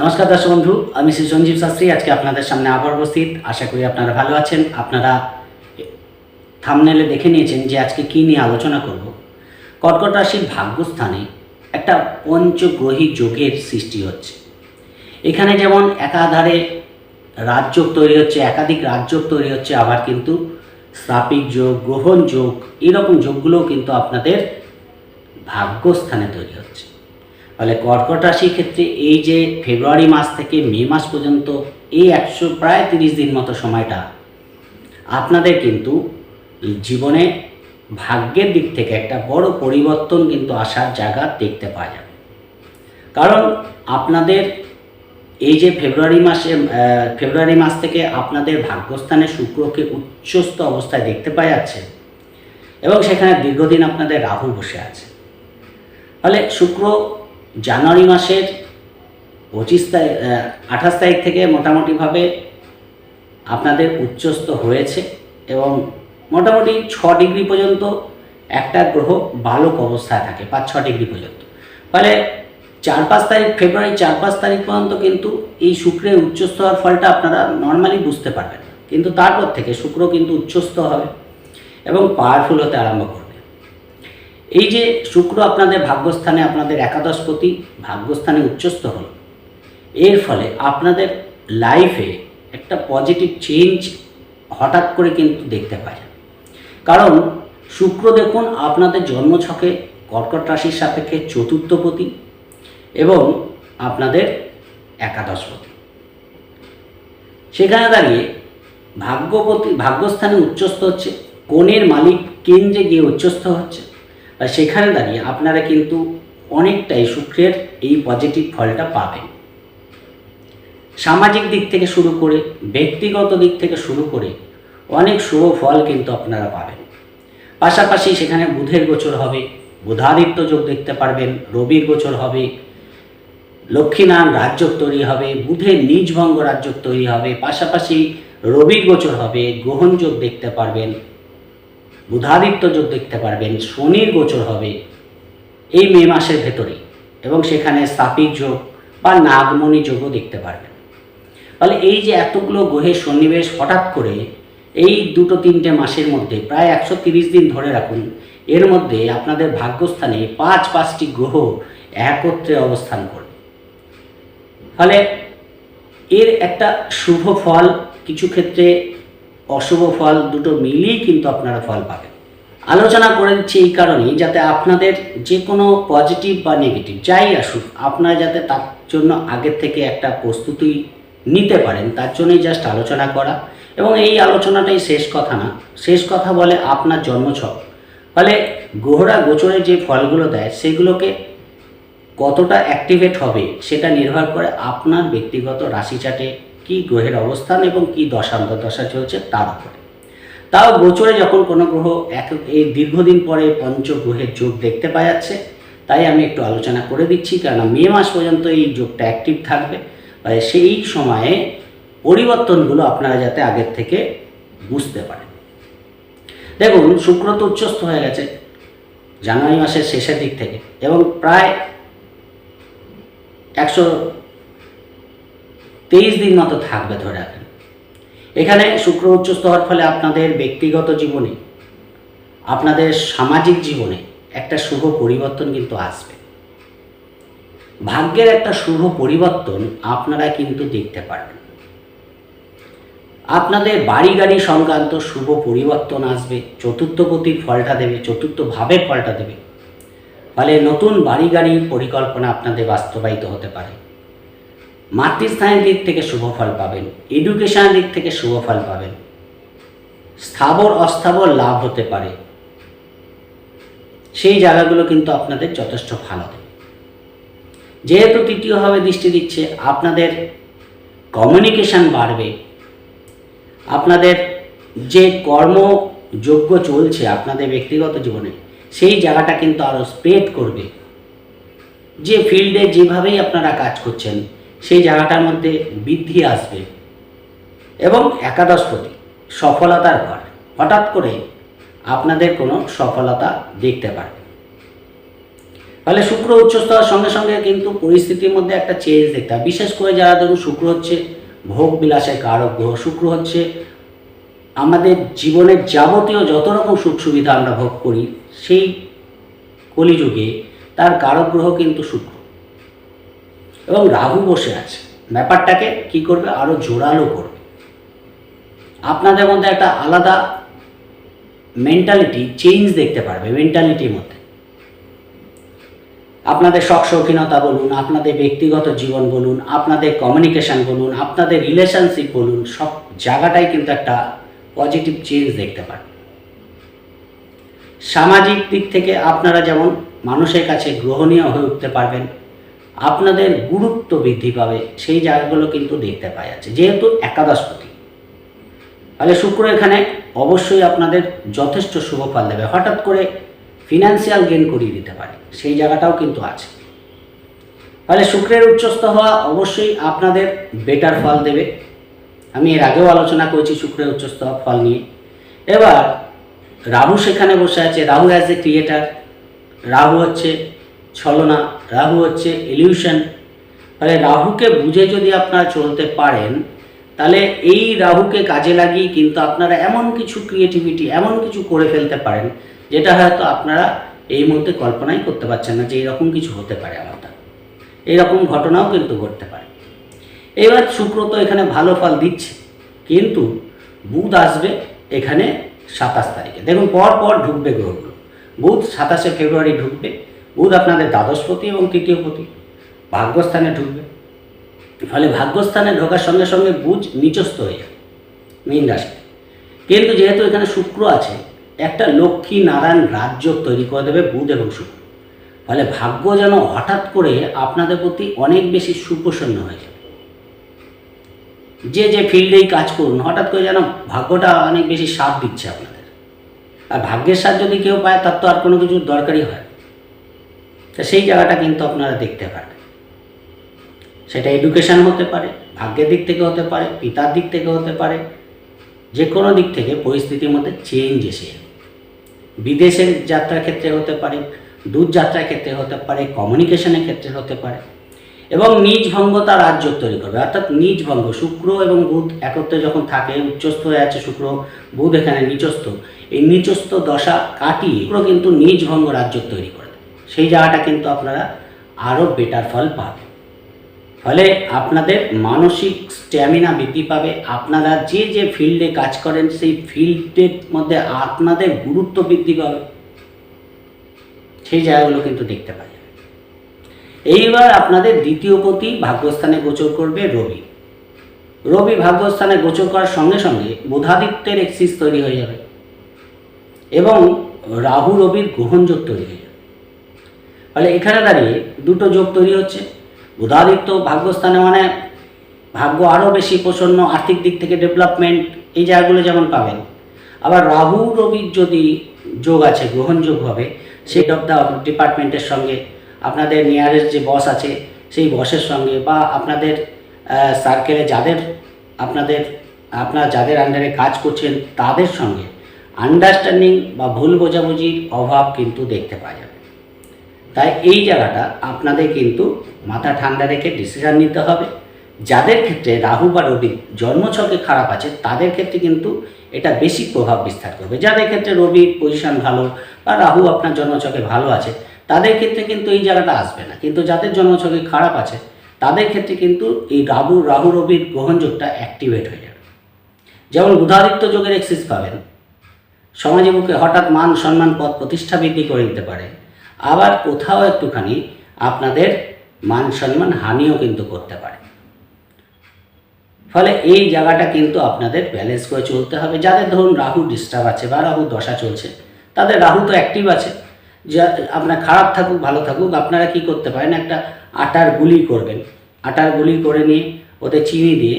নমস্কার দর্শক বন্ধু, আমি শ্রী সঞ্জীব শাস্ত্রী। আজকে আপনাদের সামনে আবার উপস্থিত। আশা করি আপনারা ভালো আছেন। আপনারা থামনেলে দেখে নিয়েছেন যে আজকে কী নিয়ে আলোচনা করব। কর্কট রাশির ভাগ্যস্থানে একটা পঞ্চগ্রহী যোগের সৃষ্টি হচ্ছে। এখানে যেমন একাধারে রাজযোগ তৈরি হচ্ছে, একাধিক রাজযোগ তৈরি হচ্ছে, আবার কিন্তু স্থাপিক যোগ, গ্রহণ যোগ, এরকম যোগগুলোও কিন্তু আপনাদের ভাগ্যস্থানে তৈরি হচ্ছে। ফলে কর্কট রাশির ক্ষেত্রে এই যে ফেব্রুয়ারি মাস থেকে মে মাস পর্যন্ত এই একশো প্রায় তিরিশ দিন মতো সময়টা আপনাদের কিন্তু জীবনে ভাগ্যের দিক থেকে একটা বড় পরিবর্তন কিন্তু আসার জায়গা দেখতে পাওয়া যাবে। কারণ আপনাদের এই যে ফেব্রুয়ারি মাসে ফেব্রুয়ারি মাস থেকে আপনাদের ভাগ্যস্থানে শুক্রকে উচ্চস্থ অবস্থায় দেখতে পাওয়া যাচ্ছে এবং সেখানে দীর্ঘদিন আপনাদের রাহু বসে আছে। ফলে শুক্র জানুয়ারি মাসের পঁচিশ তারিখ আঠাশ তারিখ থেকে মোটামুটিভাবে আপনাদের উচ্চস্ত হয়েছে এবং মোটামুটি ছ ডিগ্রি পর্যন্ত একটা গ্রহ বালক অবস্থায় থাকে পাঁচ ছ ডিগ্রি পর্যন্ত। ফলে চার পাঁচ তারিখ, ফেব্রুয়ারি চার পাঁচ তারিখ পর্যন্ত কিন্তু এই শুক্রের উচ্চস্থ হওয়ার ফলটা আপনারা নর্মালি বুঝতে পারবেন। কিন্তু তারপর থেকে শুক্র কিন্তু উচ্চস্থ হবে এবং পাওয়ারফুল হতে আরম্ভ করবে। এই যে শুক্র আপনাদের ভাগ্যস্থানে আপনাদের একাদশপতি, ভাগ্যস্থানে উচ্চস্থ হল। এর ফলে আপনাদের লাইফে একটা পজিটিভ চেঞ্জ হঠাৎ করে কিন্তু দেখতে পাওয়া কারণ শুক্র দেখুন আপনাদের জন্মছকে কর্কট রাশির সাপেক্ষে চতুর্থপতি এবং আপনাদের একাদশপতি। সেখানে দাঁড়িয়ে ভাগ্যপতি, ভাগ্যস্থানে উচ্চস্থ হচ্ছে, কোণের মালিক কেন্দ্রে গিয়ে উচ্চস্থ হচ্ছে। সেখানে দাঁড়িয়ে আপনারা কিন্তু অনেকটাই শুক্রের এই পজিটিভ ফলটা পাবেন। সামাজিক দিক থেকে শুরু করে, ব্যক্তিগত দিক থেকে শুরু করে অনেক শুভ ফল কিন্তু আপনারা পাবেন। পাশাপাশি সেখানে বুধের গোচর হবে, বুধাদিত্য যোগ দেখতে পারবেন, রবির গোচর হবে, লক্ষ্মীনারায়ণ রাজ্য তৈরি হবে, বুধের নিজভঙ্গ রাজ্য তৈরি হবে, পাশাপাশি রবির গোচর হবে, গ্রহণ যোগ দেখতে পারবেন বুধাদিত্য যোগ দেখতে পারবেন, শনির গোচর হবে এই মে মাসের ভেতরে এবং সেখানে স্থাপিক যোগ বা নাগমণি যোগও দেখতে পারবেন। ফলে এই যে এতগুলো গ্রহের সন্নিবেশ হঠাৎ করে এই দুটো তিনটে মাসের মধ্যে প্রায় একশো তিরিশ দিন ধরে রাখুন, এর মধ্যে আপনাদের ভাগ্যস্থানে পাঁচ পাঁচটি গ্রহ একত্রে অবস্থান করবে। ফলে এর একটা শুভ ফল কিছু ক্ষেত্রে অশুভ ফল দুটো মিলিয়েই কিন্তু আপনারা ফল পাবেন। আলোচনা করে দিচ্ছি এই কারণেই যাতে আপনাদের যে কোনো পজিটিভ বা নেগেটিভ যাই আসুক, আপনারা যাতে তার জন্য আগের থেকে একটা প্রস্তুতি নিতে পারেন, তার জন্যই জাস্ট আলোচনা করা। এবং এই আলোচনাটাই শেষ কথা না, শেষ কথা বলে আপনার জন্মছক। ফলে গ্রহরা গোচরে যে ফলগুলো দেয়, সেগুলোকে কতটা অ্যাক্টিভেট হবে, সেটা নির্ভর করে আপনার ব্যক্তিগত রাশি চাটে কী গ্রহের অবস্থান এবং কী দশান্ত দশা চলছে তার উপরে। তাও গোচরে যখন কোনো গ্রহ এক এই দীর্ঘদিন পরে পঞ্চগ্রহের যোগ দেখতে পাওয়া যাচ্ছে, তাই আমি একটু আলোচনা করে দিচ্ছি, কেননা মে মাস পর্যন্ত এই যোগটা অ্যাক্টিভ থাকবে। সেই সময়ে পরিবর্তনগুলো আপনারা যাতে আগের থেকে বুঝতে পারেন। দেখুন, শুক্র তো উচ্চস্থ হয়ে গেছে জানুয়ারি মাসের শেষের দিক থেকে এবং প্রায় একশো তেইশ দিন মতো থাকবে ধরে রাখেন। এখানে শুক্র উচ্চস্থ হওয়ার ফলে আপনাদের ব্যক্তিগত জীবনে, আপনাদের সামাজিক জীবনে একটা শুভ পরিবর্তন কিন্তু আসবে। ভাগ্যের একটা শুভ পরিবর্তন আপনারা কিন্তু দেখতে পারবেন। আপনাদের বাড়ি গাড়ি সংক্রান্ত শুভ পরিবর্তন আসবে চতুর্থপতির ফলটা দেবে, চতুর্থ ভাবের ফলটা দেবে। ফলে নতুন বাড়ি গাড়ির পরিকল্পনা আপনাদের বাস্তবায়িত হতে পারে। মাতৃস্থানের দিক থেকে শুভ ফল পাবেন এডুকেশনের দিক থেকে শুভ ফল পাবেন। স্থাবর, অস্থাবর লাভ হতে পারে। সেই জায়গাগুলো কিন্তু আপনাদের যথেষ্ট ভালো দেবে। যেহেতু তৃতীয়ভাবে দৃষ্টি দিচ্ছে, আপনাদের কমিউনিকেশন বাড়বে। আপনাদের যে কর্মযোগ্য চলছে আপনাদের ব্যক্তিগত জীবনে, সেই জায়গাটা কিন্তু আরও স্প্রেড করবে। যে ফিল্ডে যেভাবেই আপনারা কাজ করছেন সেই জায়গাটার মধ্যে বৃদ্ধি আসবে। এবং একাদশপতি, সফলতার ঘর। হঠাৎ করে আপনাদের কোনো সফলতা দেখতে পারবে। ফলে শুক্র উচ্চস্থ হওয়ার সঙ্গে সঙ্গে কিন্তু পরিস্থিতির মধ্যে একটা চেঞ্জ দেখতে হয় বিশেষ করে যারা ধরুন শুক্র হচ্ছে ভোগ বিলাসের কারক গ্রহ, শুক্র হচ্ছে আমাদের জীবনের যাবতীয় যত রকম সুখ সুবিধা আমরা ভোগ করি, সেই কলিযুগে তার কারক গ্রহ কিন্তু শুক্র। এবং রাহু বসে আছে। ব্যাপারটাকে কি করবে? আরও জোরালো করবে। আপনাদের মধ্যে একটা আলাদা মেন্টালিটি চেঞ্জ দেখতে পারবে মেন্টালিটির মধ্যে। আপনাদের শখ শৌখিনতা বলুন, আপনাদের ব্যক্তিগত জীবন বলুন, আপনাদের কমিউনিকেশন বলুন, আপনাদের রিলেশনশিপ বলুন, সব জায়গাটাই কিন্তু একটা পজিটিভ চেঞ্জ দেখতে পারেন সামাজিক দিক থেকে আপনারা যেমন মানুষের কাছে গ্রহণীয় হয়ে উঠতে পারবেন আপনাদের গুরুত্ব বৃদ্ধি পাবে। সেই জায়গাগুলো কিন্তু দেখতে পাওয়া যাচ্ছে যেহেতু একাদশপতি তাহলে শুক্র এখানে অবশ্যই আপনাদের যথেষ্ট শুভ ফল দেবে। হঠাৎ করে ফিনান্সিয়াল গেন করিয়ে দিতে পারে। সেই জায়গাটাও কিন্তু আছে। তাহলে শুক্রের উচ্চস্থ হওয়া অবশ্যই আপনাদের বেটার ফল দেবে। আমি এর আগেও আলোচনা করেছি শুক্রের উচ্চস্থ হওয়া ফল নিয়ে। এবার রাহু সেখানে বসে আছে। Rahu as a creator Rahu হচ্ছে ছলনা। রাহু হচ্ছে ইলিউশন তাহলে রাহুকে বুঝে যদি আপনারা চলতে পারেন, তাহলে এই রাহুকে কাজে লাগিয়ে কিন্তু আপনারা এমন কিছু ক্রিয়েটিভিটি এমন কিছু করে ফেলতে পারেন, যেটা হয়তো আপনারা এই মুহূর্তে কল্পনাই করতে পারছেন না যে এরকম কিছু হতে পারে আমার দ্বারা। এইরকম ঘটনাও কিন্তু ঘটতে পারে। এবার শুক্র তো এখানে ভালো ফল দিচ্ছে, কিন্তু বুধ আসবে এখানে সাতাশ তারিখে। দেখুন পর পর ঢুকবে গ্রহগুলো। বুধ সাতাশে ফেব্রুয়ারি ঢুকবে বুধ আপনাদের দ্বাদশপতি এবং তৃতীয়পতি ভাগ্যস্থানে ঢুকবে। ফলে ভাগ্যস্থানে ঢোকার সঙ্গে সঙ্গে বুধ নিচস্থ হয়ে যাবে মীন রাশিতে কিন্তু যেহেতু এখানে শুক্র আছে, একটা লক্ষ্মী নারায়ণ রাজ্য তৈরি করে দেবে বুধ এবং শুক্র। ফলে ভাগ্য যেন হঠাৎ করে আপনাদের প্রতি অনেক বেশি সুপ্রসন্ন হয়ে যাবে। যে যে ফিল্ডেই কাজ করুন, হঠাৎ করে যেন ভাগ্যটা অনেক বেশি সাথ দিচ্ছে আপনাদের। আর ভাগ্যের সাথ যদি কেউ পায়, তার তো আর কোনো কিছুর দরকারই হয়। তা সেই জায়গাটা কিন্তু আপনারা দেখতে পারবেন। সেটা এডুকেশন হতে পারে, ভাগ্যের দিক থেকে হতে পারে, পিতার দিক থেকে হতে পারে যে কোনো দিক থেকে পরিস্থিতির মধ্যে চেঞ্জ এসে বিদেশের যাত্রার ক্ষেত্রে হতে পারে দূর যাত্রার ক্ষেত্রে হতে পারে কমিউনিকেশনের ক্ষেত্রে হতে পারে এবং নিজ ভঙ্গ তার রাজ্য তৈরি করবে। অর্থাৎ নিজ ভঙ্গ, শুক্র এবং বুধ একত্রে যখন থাকে, উচ্চস্থ হয়ে আছে শুক্র, বুধ এখানে নিচস্থ। এই নিচস্থ দশা কাটিয়ে কিন্তু নিজ ভঙ্গ রাজ্য তৈরি করে। সেই জায়গাটা কিন্তু আপনারা আরও বেটার ফল পাবেন। ফলে আপনাদের মানসিক স্ট্যামিনা বৃদ্ধি পাবে। আপনারা যে যে ফিল্ডে কাজ করেন, সেই ফিল্ডের মধ্যে আপনাদের গুরুত্ব বৃদ্ধি পাবে। সেই জায়গাগুলো কিন্তু দেখতে পাওয়া যাবে এইবার আপনাদের দ্বিতীয় পতি ভাগ্যস্থানে গোচর করবে রবি। রবি ভাগ্যস্থানে গোচর করার সঙ্গে সঙ্গে বুধাদিত্যের এক্সিস তৈরি হয়ে যাবে এবং রাহু রবির গ্রহণযোগ তৈরি হয়ে ফলে এখানে দাঁড়িয়ে দুটো যোগ তৈরি হচ্ছে। বুধাদিত্য ভাগ্যস্থানে মানে ভাগ্য আরও বেশি প্রসন্ন আর্থিক দিক থেকে ডেভেলপমেন্ট এই জায়গাগুলো যেমন পাবেন। আবার রাহু রবির যদি যোগ আছে, গ্রহণযোগ হবে সেই অফ দ্য ডিপার্টমেন্টের সঙ্গে, আপনাদের নিয়ারেস্ট যে বস আছে, সেই বসের সঙ্গে বা আপনাদের সার্কেলে যাদের আপনাদের, আপনারা যাদের আন্ডারে কাজ করছেন তাদের সঙ্গে আন্ডারস্ট্যান্ডিং বা ভুল বোঝাবুঝির অভাব কিন্তু দেখতে পাওয়া যাবে। তাই এই জায়গাটা আপনাদের কিন্তু মাথা ঠান্ডা রেখে ডিসিশন নিতে হবে। যাদের ক্ষেত্রে রাহু বা রবি জন্মছকে খারাপ আছে, তাদের ক্ষেত্রে কিন্তু এটা বেশি প্রভাব বিস্তার করবে। যাদের ক্ষেত্রে রবি পজিশন ভালো বা রাহু আপনার জন্মছকে ভালো আছে, তাদের ক্ষেত্রে কিন্তু এই জায়গাটা আসবে না। কিন্তু যাদের জন্মছকে খারাপ আছে, তাদের ক্ষেত্রে কিন্তু এই রাহু রাহু, রবির গ্রহণযোগটা অ্যাক্টিভেট হয়ে যাবে। যেমন বুধাদিত্য যোগের এক্সিস পাবেন। সমাজে মুখে হঠাৎ মান, সম্মান, পদ প্রতিষ্ঠা বৃদ্ধি করে নিতে পারে। আবার কোথাও একটুখানি আপনাদের মান সম্মান হানিও কিন্তু করতে পারে। ফলে এই জায়গাটা কিন্তু আপনাদের ব্যালেন্স করে চলতে হবে। যাদের ধরুন রাহু ডিস্টার্ব আছে বা রাহু দশা চলছে, তাদের রাহু তো অ্যাক্টিভ আছে। যা, আপনার খারাপ থাকুক, ভালো থাকুক, আপনারা কি করতে পারেন? একটা আটার গুলি করবেন। আটার গুলি করে নিয়ে ওতে চিনি দিয়ে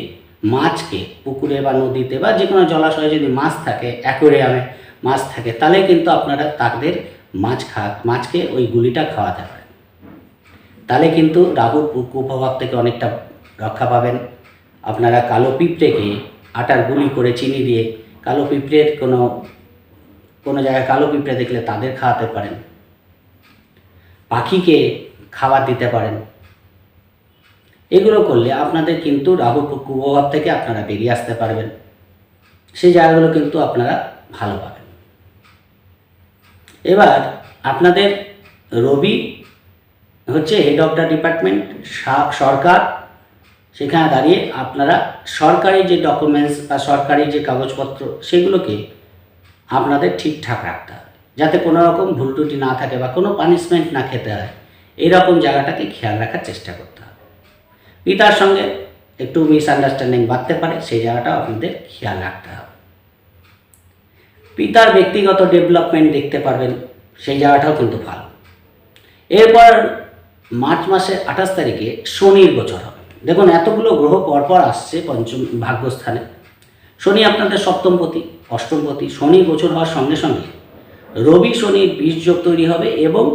মাছকে পুকুরে বা নদীতে বা যে কোনো জলাশয়ে যদি মাছ থাকে অ্যাকোরিয়ামে মাছ থাকে, তাহলে কিন্তু আপনারা তাদের মাছ খা, মাছকে ওই গুলিটা খাওয়াতে পারেন তাহলে কিন্তু রাহুর কুপ্রভাব থেকে অনেকটা রক্ষা পাবেন। আপনারা কালো পিঁপড়েকে আটার গুলি করে চিনি দিয়ে কালো পিঁপড়ের কোনো কোনো জায়গায় কালো পিঁপড়ে দেখলে তাদের খাওয়াতে পারেন। পাখিকে খাবার দিতে পারেন। এগুলো করলে আপনাদের কিন্তু রাহু কুপ্রভাব থেকে আপনারা বেরিয়ে আসতে পারবেন। সেই জায়গাগুলো কিন্তু আপনারা ভালো পাবেন। এবার আপনাদের রবি হচ্ছে head of the department Sarkar. সেখানে দাঁড়িয়ে আপনারা সরকারি যে ডকুমেন্টস বা সরকারি যে কাগজপত্র, সেগুলোকে আপনাদের ঠিকঠাক রাখতে হবে। যাতে কোনো রকম ভুল ত্রুটি না থাকে বা কোনো পানিশমেন্ট না খেতে হয়। এইরকম জায়গাটাকে খেয়াল রাখার চেষ্টা করতে হবে। পিতার সঙ্গে একটু মিসআন্ডারস্ট্যান্ডিং বাড়তে পারে, সেই জায়গাটাও আপনাদের খেয়াল রাখতে হবে। পিতার ব্যক্তিগত ডেভেলপমেন্ট দেখতে পারবেন, সেই জায়গাটাও কিন্তু ভালো। এরপর মার্চ মাসের আঠাশ তারিখে শনির গোচর হবে। দেখুন, এতগুলো গ্রহ পরপর আসছে পঞ্চম ভাগ্যস্থানে। শনি আপনাদের সপ্তমপতি অষ্টমপতি শনি গোচর হওয়ার সঙ্গে সঙ্গে রবি শনির বীজ যোগ তৈরি হবে এবং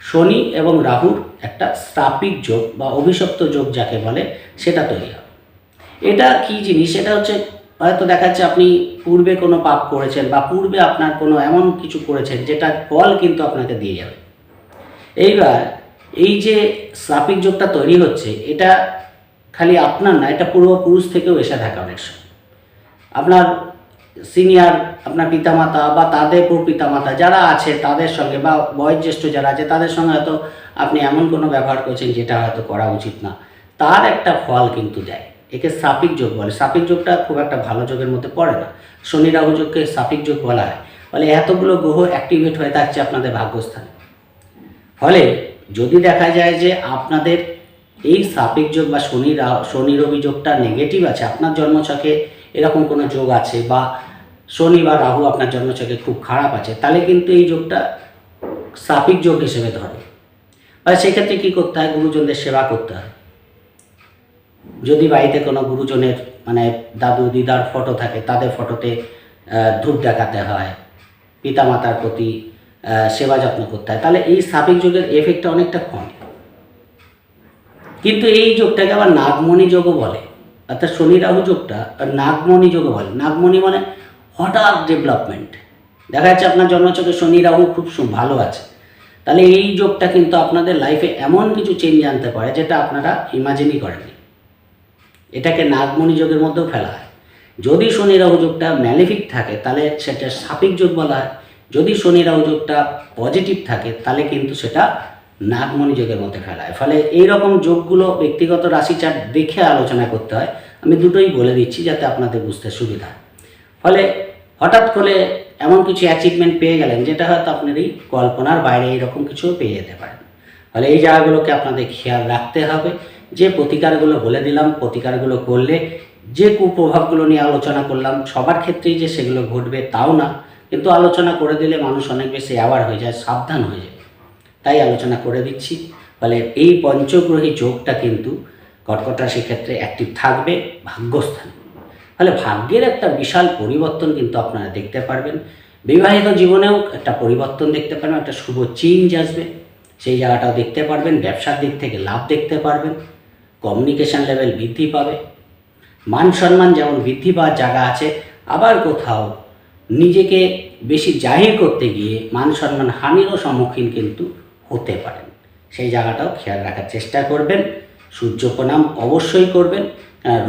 শনি এবং রাহুর একটা স্থাপিক যোগ বা অভিশপ্ত যোগ যাকে বলে, সেটা তৈরি হবে। এটা কি জিনিস? সেটা হচ্ছে হয়তো দেখাচ্ছে আপনি পূর্বে কোনো পাপ করেছেন বা পূর্বে আপনার কোনো এমন কিছু করেছেন যেটা ফল কিন্তু আপনাকে দিয়ে যাবে। এইবার এই যে স্থাপিক যোগটা তৈরি হচ্ছে, এটা খালি আপনার না, এটা পূর্বপুরুষ থেকেও এসে থাকে অনেক সময়। আপনার সিনিয়র, আপনার পিতামাতা বা তাদের পিতামাতা যারা আছে তাদের সঙ্গে বা বয়োজ্যেষ্ঠ যারা আছে তাদের সঙ্গে হয়তো আপনি এমন কোনো ব্যবহার করছেন যেটা হয়তো করা উচিত না। তার একটা ফল কিন্তু দেয়। একে সাপিক যোগ বলে। সাপিক যোগটা খুব একটা ভালো যোগের মধ্যে পড়ে না। শনি রাহু যোগকে সাপিক যোগ বলা হয়। ফলে এতগুলো গ্রহ অ্যাক্টিভেট হয়ে থাকছে আপনাদের ভাগ্যস্থানে। ফলে যদি দেখা যায় যে আপনাদের এই সাপিক যোগ বা শনি শনি রবি যোগটা নেগেটিভ আছে, আপনার জন্মছকে এরকম কোনো যোগ আছে বা শনি বা রাহু আপনার জন্মছকে খুব খারাপ আছে, তাহলে কিন্তু এই যোগটা সাপিক যোগ হিসেবে ধরে। বা সেক্ষেত্রে কী করতে হয়? গুরুজনদের সেবা করতে হয়। যদি বাড়িতে কোনো গুরুজনের মানে দাদু দিদার ফটো থাকে, তাদের ফটোতে ধূপ দেখাতে হয়, পিতামাতার প্রতি সেবা যত্ন করতে হয়, তাহলে এই সাবেক যোগের এফেক্টটা অনেকটা কম। কিন্তু এই যোগটাকে আবার নাগমণি যোগও বলে। অর্থাৎ শনি রাহু যোগটা নাগমণি যোগও বলে। নাগমণি মানে হঠাৎ ডেভেলপমেন্ট দেখা যাচ্ছে আপনার জন্মচকে শনি রাহু খুব ভালো আছে। তাহলে এই যোগটা কিন্তু আপনাদের লাইফে এমন কিছু চেঞ্জ আনতে পারে, যেটা আপনারা ইমাজিনই করেননি। এটাকে নাগমণি যোগের মধ্যেও ফেলা হয়। যদি শনি রাহু যোগটা ম্যালিফিক থাকে, তাহলে সেটা সাপিক যোগ বলা হয়। যদি শনি রাহু যোগটা পজিটিভ থাকে, তাহলে কিন্তু সেটা নাগমণি যোগের মধ্যে ফেলা হয়। ফলে এই রকম যোগগুলো ব্যক্তিগত রাশি চার্ট দেখে আলোচনা করতে হয়। আমি দুটোই বলে দিচ্ছি যাতে আপনাদের বুঝতে সুবিধা। ফলে হঠাৎ করে এমন কিছু অ্যাচিভমেন্ট পেয়ে গেলেন, যেটা হয়তো আপনার এই কল্পনার বাইরে এরকম কিছু পেয়ে যেতে পারেন। ফলে এই জায়গাগুলোকে আপনাদের খেয়াল রাখতে হবে। যে প্রতিকারগুলো বলে দিলাম, প্রতিকারগুলো করলে যে কুপ্রভাবগুলো নিয়ে আলোচনা করলাম, সবার ক্ষেত্রেই যে সেগুলো ঘটবে তাও না। কিন্তু আলোচনা করে দিলে মানুষ অনেক বেশি অ্যাওয়ার হয়ে যায়, সাবধান হয়ে যায়। তাই আলোচনা করে দিচ্ছি। ফলে এই পঞ্চগ্রহী যোগটা কিন্তু কর্কট রাশির ক্ষেত্রে অ্যাক্টিভ থাকবে, ভাগ্যস্থানে। ফলে ভাগ্যের একটা বিশাল পরিবর্তন কিন্তু আপনারা দেখতে পারবেন। বিবাহিত জীবনেও একটা পরিবর্তন দেখতে পারবেন, একটা শুভ চেঞ্জ আসবে। সেই জায়গাটাও দেখতে পারবেন, ব্যবসার দিক থেকে লাভ দেখতে পারবেন। কমিউনিকেশন লেভেল বৃদ্ধি পাবে। মান সম্মান যেমন বৃদ্ধি পাওয়ার জায়গা আছে, আবার কোথাও নিজেকে বেশি জাহির করতে গিয়ে মান সম্মান হানিরও সম্মুখীন কিন্তু হতে পারেন। সেই জায়গাটাও খেয়াল রাখার চেষ্টা করবেন। সূর্য প্রণাম অবশ্যই করবেন।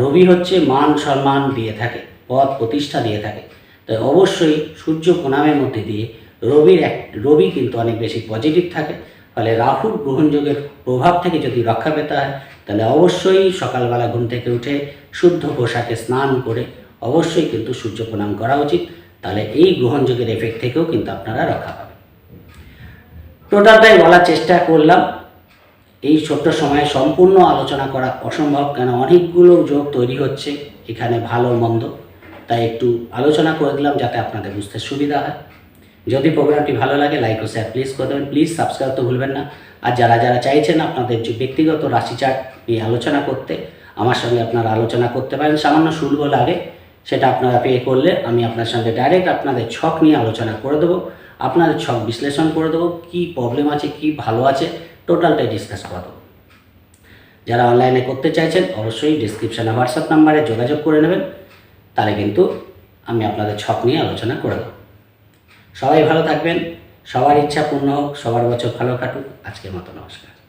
রবি হচ্ছে মান সম্মান দিয়ে থাকে পদ প্রতিষ্ঠা দিয়ে থাকে। তাই অবশ্যই সূর্য প্রণামের মধ্যে দিয়ে রবির এক, রবি কিন্তু অনেক বেশি পজিটিভ থাকে। ফলে রাহুর গ্রহণযোগের প্রভাব থেকে যদি রক্ষা পেতে হয় তাহলে অবশ্যই সকালবেলা ঘুম থেকে উঠে শুদ্ধ পোশাকে স্নান করে অবশ্যই কিন্তু সূর্য প্রণাম করা উচিত। তাহলে এই গ্রহণযোগের এফেক্ট থেকেও কিন্তু আপনারা রক্ষা পাবেন। টোটালটাই বলার চেষ্টা করলাম। এই ছোট্ট সময়ে সম্পূর্ণ আলোচনা করা অসম্ভব, কেন অনেকগুলো যোগ তৈরি হচ্ছে, এখানে ভালো মন্দ। তাই একটু আলোচনা করে দিলাম যাতে আপনাদের বুঝতে সুবিধা হয়। যদি প্রোগ্রামটি ভালো লাগে লাইক ও শেয়ার প্লিজ করে দেবেন। প্লিজ সাবস্ক্রাইব তো ভুলবেন না। আর যারা যারা চাইছেন আপনাদের যে ব্যক্তিগত রাশি নিয়ে আলোচনা করতে, আমার সঙ্গে আপনারা আলোচনা করতে পারেন। সামান্য শুল্ক লাগে সেটা আপনারা পে করলে আমি আপনার সঙ্গে ডাইরেক্ট আপনাদের ছক নিয়ে আলোচনা করে দেবো, আপনাদের ছক বিশ্লেষণ করে দেবো, কী প্রবলেম আছে, কী ভালো আছে টোটালটাই ডিসকাস করে দেবো। যারা অনলাইনে করতে চাইছেন, অবশ্যই ডিসক্রিপশানে হোয়াটসঅ্যাপ নাম্বারে যোগাযোগ করে নেবেন, তাহলে কিন্তু আমি আপনাদের ছক নিয়ে আলোচনা করে দেবো। সবাই ভালো থাকবেন, সবার ইচ্ছা পূর্ণ হোক, সবার বছর ভালো কাটুক, আজকের মতো নমস্কার।